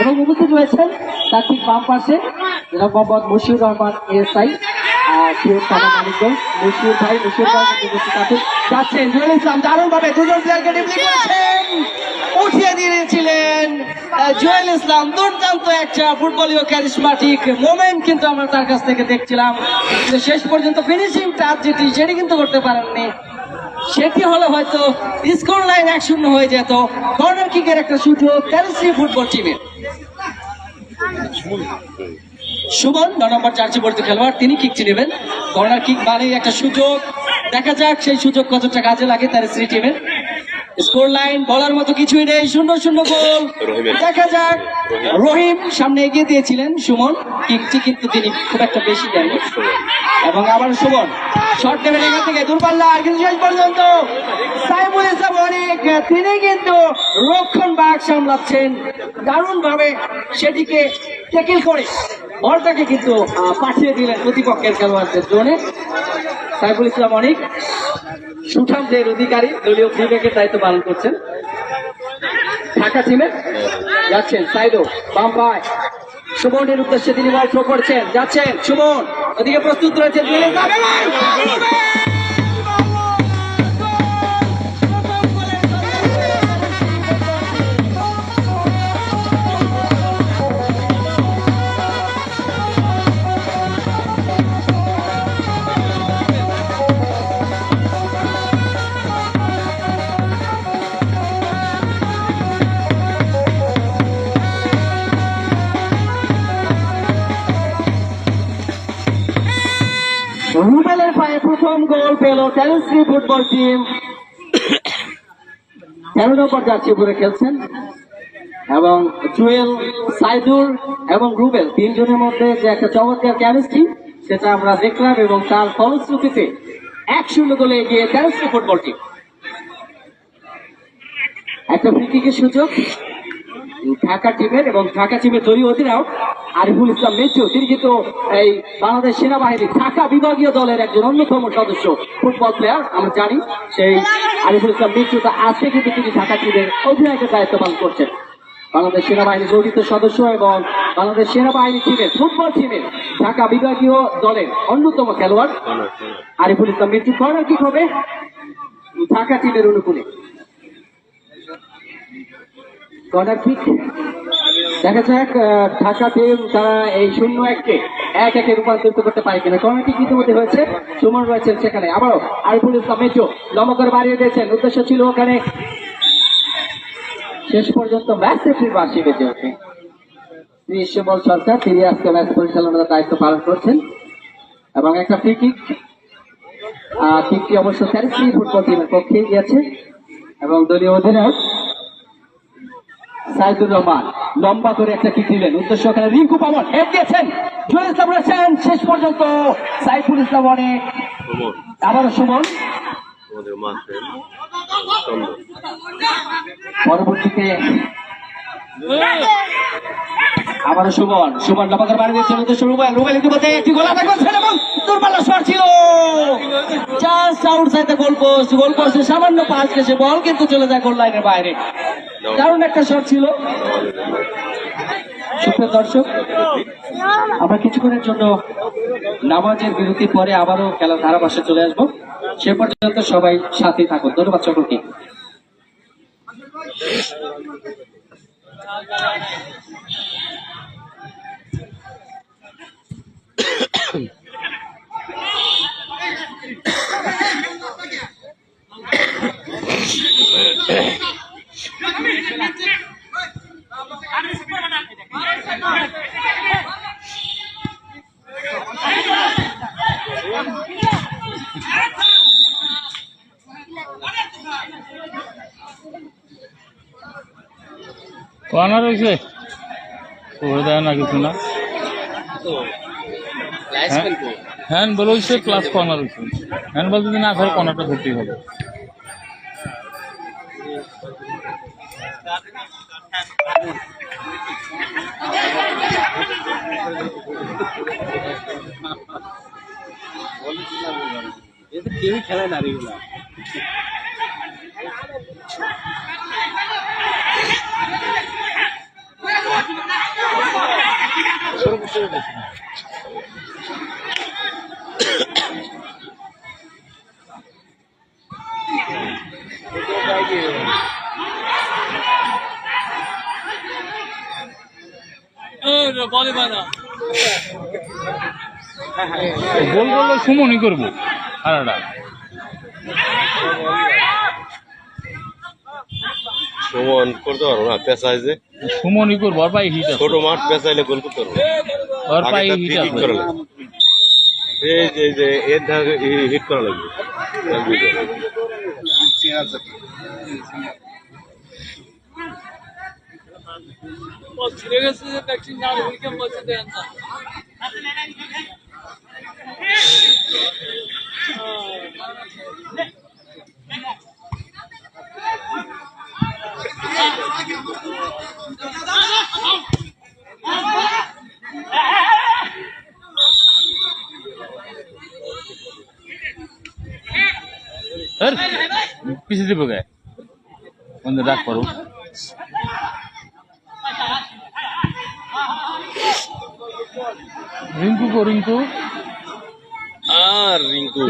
এবং উপস্থিত রয়েছেন। তার ঠিক বাম পাশে মোহাম্মদ মুশিউর রহমান উপস্থিত আছেন। জুয়েল ইসলাম দারুণ ভাবে দুজন প্লেয়ারকে ডিপ্লি করেছেন। উঠিয়ে দিয়েছিলেন জুয়েল ইসলাম, দুর্দান্ত একটা ফুটবলীয় কিন্তু আমরা তার কাছ থেকে দেখছিলাম। শেষ পর্যন্ত ফিনিশিং টাচ যেটি, সেটি কিন্তু করতে পারেননি। সেটি হলে হয়তো স্কোর লাইন এক শূন্য হয়ে যেত। কর্নার কিকের একটা সুযোগ ক্যারিসি ফুটবল টিমের সুমন, ন নম্বর চার্জি পড়তে খেলোয়াড়, তিনি কিক নেবেন। কর্নার কিক মানেই একটা সুযোগ। দেখা যাক সেই সুযোগ কতটা কাজে লাগে তার স্ত্রী টিমের। স্কোর লাইন বলার মতো কিছুই নেই শূন্য শূন্য গোল। দেখা যাক। রহিম। সামনে এগিয়ে দিয়েছিলেন সুমন। কিকটি কিন্তু তিনি খুব একটা বেশি দেননি। এবং আবার সুমন। শর্ট নেবেন এখান থেকে দূরপাল্লা আর কিন্তু শেষ পর্যন্ত। সাইমুল ইসলাম অনেক তিনি কিন্তু রক্ষণ বাঘ সামলাচ্ছেন। দারুণ ভাবে সেটিকে টেকিল করে। বলটাকে কিন্তু পাঠিয়ে দিলেন প্রতিপক্ষের খেলোয়াড়দের জন্য সাইফুল ইসলাম অনেক। সুঠামদের অধিকারী দলীয় বিবেকের দায়িত্ব পালন করছেন। ঢাকা টিমে যাচ্ছেন সাইদো বাম পায় সুমনের উদ্দেশ্যে তিনি বল করছেন। যাচ্ছেন সুমন, ওদিকে প্রস্তুত রয়েছে। রুবেলের পায়ে প্রথম গোল পেল টেনিসি ফুটবল টিম তেরো নম্বর জার্সি উপরে খেলছেন। এবং জুয়েল, সাইদুর এবং রুবেল তিনজনের মধ্যে যে একটা চমৎকার কেমিস্ট্রি সেটা আমরা দেখলাম এবং তার ফলশ্রুতিতে এক শূন্য গোলে এগিয়ে টেনিসি ফুটবল টিম একটা ফ্রি কিকের সুযোগ। ঢাকা টিমের এবং ঢাকা টিমের দলীয় অধিনায়ক আরিফুল ইসলাম মেচু তিনি কিন্তু এই বাংলাদেশ সেনাবাহিনী, ঢাকা বিভাগীয় দলের একজন অন্যতম সদস্য, ফুটবল প্লেয়ার আমরা জানি সেই আরিফুল ইসলাম মেচু তো আজকে কিন্তু তিনি ঢাকা টিমের অধিনায়কের দায়িত্ব পালন করছেন। বাংলাদেশ সেনাবাহিনী গঠিত সদস্য এবং বাংলাদেশ সেনাবাহিনী টিমের, ফুটবল টিমের ঢাকা বিভাগীয় দলের অন্যতম খেলোয়াড় আরিফুল ইসলাম মিন্টু কর্নার কি হবে? ঢাকা টিমের অনুকূলে। কর্নার কিক দেখা যাক ঢাকা টিম তারা এই শূন্য এককে এক একে রূপান্তরিত করতে পারে কিনা। কিক ইতিমধ্যে হয়েছে, সুমন রয়েছেন সেখানে। আবারও আরিফুল ইসলাম, মেজো লম্বা করে বাড়িয়ে দিয়েছেন। উদ্দেশ্য ছিল ওখানে শেষ পর্যন্ত ম্যাচ রেফারির বাসি বেঁচে ওঠে। সুমল সরকার, তিনি আজকে ম্যাচ পরিচালনার দায়িত্ব পালন করছেন। এবং একটা ফ্রি কিক কিকটি অবশ্য ক্যারিসি ফুটবল টিমের পক্ষে গিয়েছে। এবং দলীয় অধিনায়ক সাইদুর রহমান। লম্বা করে একটা কিক দিলেন উদ্দেশ্য ওখানে রিঙ্কু পাবন। হেড দিয়েছেন। জুয়েল ইসলাম রয়েছেন। শেষ পর্যন্ত সাইফুল ইসলাম অনেক আবারও সুমন। পরবর্তীতে আবারও সুমন। সুমন লম্বা করে দিয়েছেন। উদ্দেশ্য রুবেল। রুবেল ইতিমধ্যে একটি গোল করছেন এবং দুর্বল শট ছিল। Just goal post. গোল পোস্টে সামান্য পাঁচ গেছে। বল কিন্তু চলে যায় গোল লাইনের বাইরে। দারুণ একটা শট ছিল। সুপ্রিয় দর্শক, আমরা কিছুক্ষণের জন্য নামাজের বিরতি পরে আবারও খেলার ধারাভাষে চলে আসব। সে পর্যন্ত সবাই সাথে থাকুন। ধন্যবাদ সকলকে। কর্নার রয়েছে? করে দেয় না কিছু না। হ্যান্ড বল হয়েছে প্লাস কর্নার হয়েছে হ্যান্ড বল যদি না ধরে কর্নারটা ধরতেই হবে। খেলায় না রেগুলা গোল করলে সুমনই করব। খেলাটা সমান করতে পারব না পেঁচায় যে। সুমনই করব আর পায়ে হিট ছোট মাঠ পেঁচাইলে গোল করতে পারব। আর পায়ে হিট করা লাগবে। এই যে যে এর ধারে হিট করা লাগবে। তার পিছিয়ে দিব গে। বন্ধু রাগ করো। রিঙ্কু কো রিঙ্কু। আর রিঙ্কু।